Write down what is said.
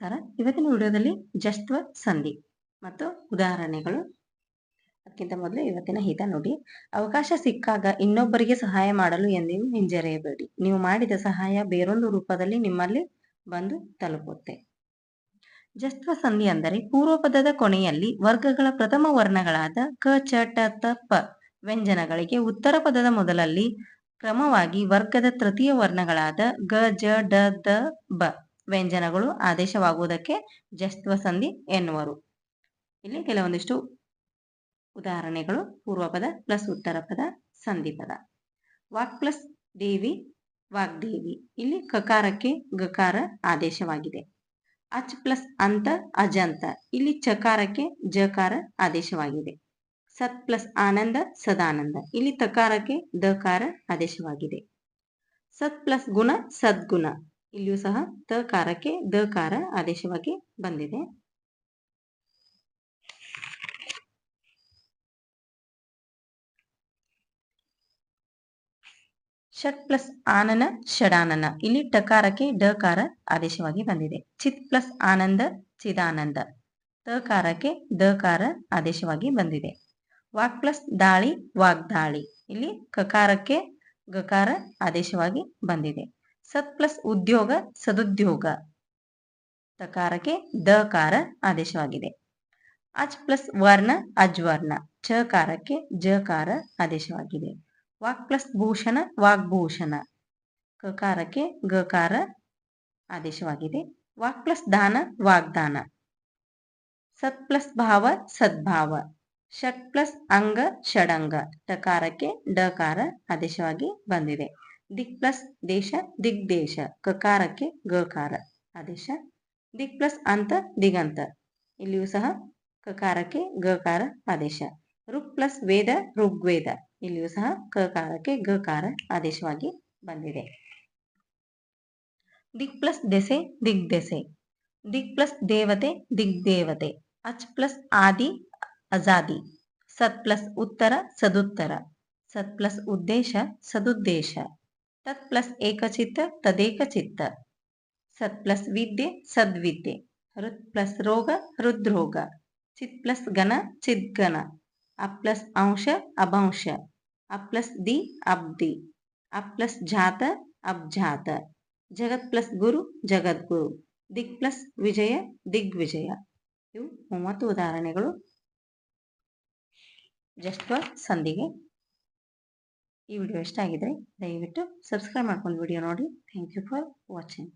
ನಮಸ್ಕಾರ. ಇವತ್ತಿನ ವಿಡಿಯೋದಲ್ಲಿ ಜಸ್ತ್ವ ಸಂಧಿ ಮತ್ತು ಉದಾಹರಣೆಗಳು. ಅದಕ್ಕಿಂತ ಮೊದಲು ಇವತ್ತಿನ ಹಿತ ನೋಡಿ. ಅವಕಾಶ ಸಿಕ್ಕಾಗ ಇನ್ನೊಬ್ಬರಿಗೆ ಸಹಾಯ ಮಾಡಲು ಎಂದಿಗೂ ಹಿಂಜರಿಯಬೇಡಿ. ನೀವು ಮಾಡಿದ ಸಹಾಯ ಬೇರೊಂದು ರೂಪದಲ್ಲಿ ನಿಮ್ಮಲ್ಲಿ ಬಂದು ತಲುಪುತ್ತೆ. ಜಸ್ತ್ವ ಸಂಧಿ ಅಂದರೆ ಪೂರ್ವಪದದ ಕೊನೆಯಲ್ಲಿ ವರ್ಗಗಳ ಪ್ರಥಮ ವರ್ಣಗಳಾದ ಕ, ಚ, ಟ, ತ, ಪ ವ್ಯಂಜನಗಳಿಗೆ ಉತ್ತರ ಪದದ ಮೊದಲಲ್ಲಿ ಕ್ರಮವಾಗಿ ವರ್ಗದ ತೃತೀಯ ವರ್ಣಗಳಾದ ಗ, ಜ, ಡ, ದ, ಬ ವ್ಯಂಜನಗಳು ಆದೇಶವಾಗುವುದಕ್ಕೆ ಜಸ್ತ್ವ ಸಂಧಿ ಎನ್ನುವರು. ಇಲ್ಲಿ ಕೆಲವೊಂದಿಷ್ಟು ಉದಾಹರಣೆಗಳು ಪೂರ್ವ ಪದ ಪ್ಲಸ್ ಉತ್ತರ ಪದ ಸಂಧಿ ಪದ ವಾಕ್ ಪ್ಲಸ್ ದೇವಿ ವಾಗ್ದೇವಿ ಇಲ್ಲಿ ಕಕಾರಕ್ಕೆ ಗಕಾರ ಆದೇಶವಾಗಿದೆ. ಅಚ್ ಪ್ಲಸ್ ಅಂತ, ಅಜಂತ. ಇಲ್ಲಿ ಚಕಾರಕ್ಕೆ ಜಕಾರ ಆದೇಶವಾಗಿದೆ. ಸತ್ ಪ್ಲಸ್ ಆನಂದ, ಸದಾನಂದ. ಇಲ್ಲಿ ತಕಾರಕ್ಕೆ ದಕಾರ ಆದೇಶವಾಗಿದೆ. ಸತ್ ಪ್ಲಸ್ ಗುಣ, ಸದ್ಗುಣ. ಇಲ್ಲಿಯೂ ಸಹ ತ ಕಾರಕ್ಕೆ ದ ಕಾರ ಆದೇಶವಾಗಿ ಬಂದಿದೆ. ಷಟ್ ಪ್ಲಸ್ ಆನನ ಷಡಾನನ. ಇಲ್ಲಿ ಟಕಾರಕ್ಕೆ ಡಕಾರ ಆದೇಶವಾಗಿ ಬಂದಿದೆ. ಚಿತ್ ಪ್ಲಸ್ ಆನಂದ, ಚಿದಾನಂದ. ತಕಾರಕ್ಕೆ ದಕಾರ ಆದೇಶವಾಗಿ ಬಂದಿದೆ. ವಾಕ್ ಪ್ಲಸ್ ದಾಳಿ, ವಾಗ್ದಾಳಿ. ಇಲ್ಲಿ ಕಕಾರಕ್ಕೆ ಗಕಾರ ಆದೇಶವಾಗಿ ಬಂದಿದೆ. ಸತ್ ಪ್ಲಸ್ ಉದ್ಯೋಗ ಸದುದ್ಯೋಗ. ತಕಾರಕ್ಕೆ ದಕಾರ ಆದೇಶವಾಗಿದೆ. ಅಜ್ ಪ್ಲಸ್ ವರ್ಣ ಅಜ್ವರ್ಣ ಚಕಾರಕ್ಕೆ ಜಕಾರ ಆದೇಶವಾಗಿದೆ. ವಾಕ್ ಪ್ಲಸ್ ಭೂಷಣ ವಾಗ್ಭೂಷಣ ಕಕಾರಕ್ಕೆ ಗಕಾರ ಆದೇಶವಾಗಿದೆ. ವಾಕ್ ಪ್ಲಸ್ ದಾನ ವಾಗ್ದಾನ ಸತ್ ಪ್ಲಸ್ ಭಾವ ಸದ್ಭಾವ ಷಟ್ ಪ್ಲಸ್ ಅಂಗ ಷಡಂಗ. ಟಕಾರಕ್ಕೆ ಡಕಾರ ಆದೇಶವಾಗಿ ಬಂದಿದೆ. ದಿಕ್ ಪ್ಲಸ್ ದೇಶ ದಿಗ್ ದೇಶ. ಕಕಾರಕ್ಕೆ ಗಕಾರ. ಆದೇಶ, ದಿಕ್ ಪ್ಲಸ್ ಅಂತ, ದಿಗಂತ. ಇಲ್ಲಿಯೂ ಸಹ ಕಕಾರಕ್ಕೆ ಗಕಾರ ಆದೇಶ. ಋಕ್ ಪ್ಲಸ್ ವೇದ ಋಗ್ವೇದ ಇಲ್ಲಿಯೂ ಸಹ ಕಕಾರಕ್ಕೆ ಗಕಾರ ಆದೇಶವಾಗಿ ಬಂದಿದೆ. ದಿಕ್ ಪ್ಲಸ್ ದೆಸೆ ದಿಗ್ ದೆಸೆ. ದಿಕ್ ಪ್ಲಸ್ ದೇವತೆ ದಿಗ್ ದೇವತೆ. ಅಚ್ ಪ್ಲಸ್ ಆದಿ, ಅಜಾದಿ. ಸತ್ ಪ್ಲಸ್ ಉತ್ತರ, ಸದುತ್ತರ. ಸತ್ ಪ್ಲಸ್ ಉದ್ದೇಶ, ಸದುದ್ದೇಶ. ತತ್ ಪ್ಲಸ್ ಏಕಚಿತ್ತ, ತದೇಕಚಿತ್ತ. ಸತ್ ಪ್ಲಸ್ ವಿದ್ಯೆ ಸದ್ವಿದ್ಯೆ ಹೃತ್ ಪ್ಲಸ್ ರೋಗ ಹೃದ್ರೋಗ ಚಿತ್ ಪ್ಲಸ್ ಘನ ಚಿದ್ಗಣ ಅಪ್ಲಸ್ ಪ್ಲಸ್ ಅಂಶ, ಅಭಂಶ. ಅಪ್ಲಸ್ ಪ್ಲಸ್ ದಿ ಅಬ್ದಿ ಅಪ್ಲಸ್ ಪ್ಲಸ್ ಜಾತ ಅಬ್ಜಾತ ಜಗತ್ ಪ್ಲಸ್ ಗುರು ಜಗದ್ಗುರು ದಿಗ್ ಪ್ಲಸ್ ವಿಜಯ ದಿಗ್ವಿಜಯ ಇವು ಮೂವತ್ತು ಉದಾಹರಣೆಗಳು. ಜಸ್ಟ್ ಸಂಧಿಗೆ. ಈ ವಿಡಿಯೋ ಇಷ್ಟ ಆಗಿದ್ರೆ ದಯವಿಟ್ಟು ಸಬ್ಸ್ಕ್ರೈಬ್ ಮಾಡ್ಕೊಂಡು ವಿಡಿಯೋ ನೋಡಿ. Thank you for watching